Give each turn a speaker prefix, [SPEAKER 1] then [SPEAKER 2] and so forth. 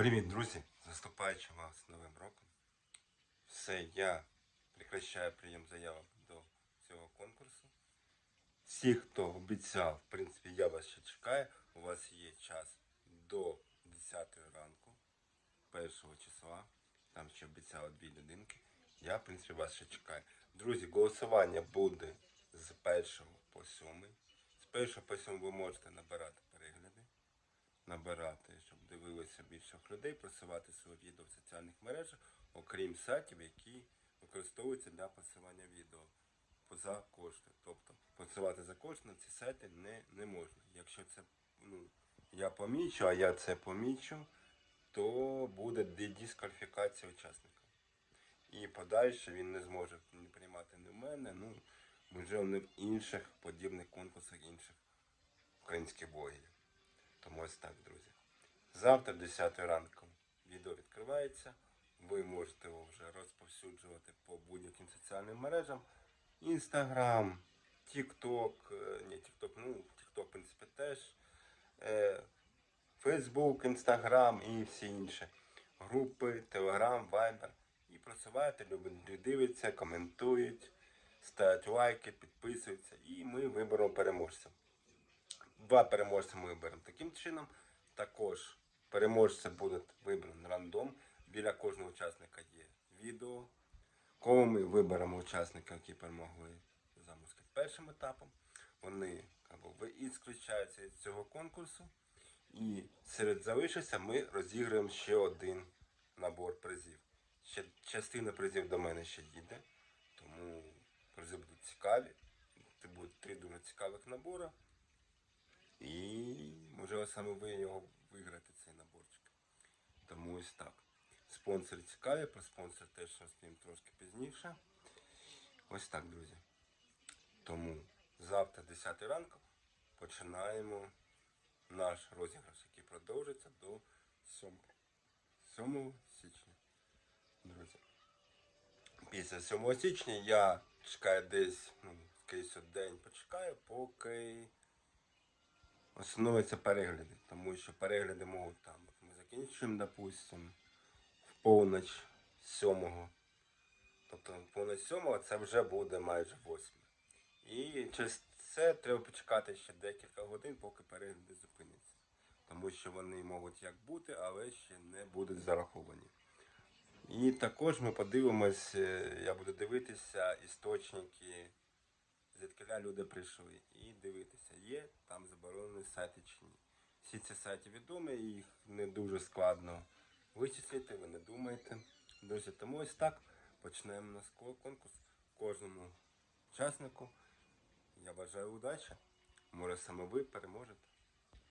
[SPEAKER 1] Привіт, друзі! Заступаючи вас з Новим роком. Все, я прекращаю прийом заявок до цього конкурсу. Всі, хто обіцяв, в принципі, я вас ще чекаю. У вас є час до 10 ранку, 1 числа. Там ще обіцяли дві людинки. Я, в принципі, вас ще чекаю. Друзі, голосування буде з 1 по 7. З 1 по 7 ви можете набирати набирати, щоб дивилося більше людей, просувати своє відео в соціальних мережах, окрім сайтів, які використовуються для посилання відео за кошти. Тобто посилати за кошти на ці сайти не, не можна. Якщо це ну, я помічу, а я це помічу, то буде дискваліфікація учасника. І подальше він не зможе приймати не в мене, ну вже не в інших подібних конкурсах інших українських блогерів. Тому ось так, друзі. Завтра, 10 ранку, відео відкривається. Ви можете його вже розповсюджувати по будь-яким соціальним мережам. Інстаграм, Тікток, не Тікток, ну, Тікток, в принципі, теж. Фейсбук, Інстаграм і всі інші групи, Телеграм, Вайбер. І просуваєте, люди дивляться, коментують, ставлять лайки, підписуються. І ми виберемо переможця. Два переможця ми виберемо таким чином. Також переможця буде вибраний рандом. Біля кожного учасника є відео. Кого ми виберемо учасника, які перемогли за можна першим етапом. Вони або ви ісключаються з цього конкурсу. І серед залишиться ми розіграємо ще один набор призів. Ще частина призів до мене ще їде, тому призи будуть цікаві. Це будуть три дуже цікавих набори. І можливо саме ви його виграєте цей наборчик. Тому ось так. Спонсори цікаві, про спонсор теж розповім трошки пізніше. Ось так, друзі. Тому завтра, 10 ранку, починаємо наш розіграш, який продовжиться до 7, 7 січня. Друзі. Після 7 січня я чекаю десь, ну, скрізь день почекаю, поки Остановиться перегляди, тому що перегляди можуть там. Ми закінчуємо, допустимо, в полноч сьомого. Тобто в полноч сьомого це вже буде майже восьме. І через це треба почекати ще декілька годин, поки перегляди зупиняться. Тому що вони можуть як бути, але ще не будуть зараховані. І також ми подивимось, е, я буду дивитися істочники звідкиля люди прийшли і дивитися, є там заборонені сайти чи ні. Всі ці сайти відомі, їх не дуже складно вичислити, ви не думаєте. Друзі, тому ось так почнемо на конкурс. Кожному учаснику я бажаю удачі. Може саме ви переможете.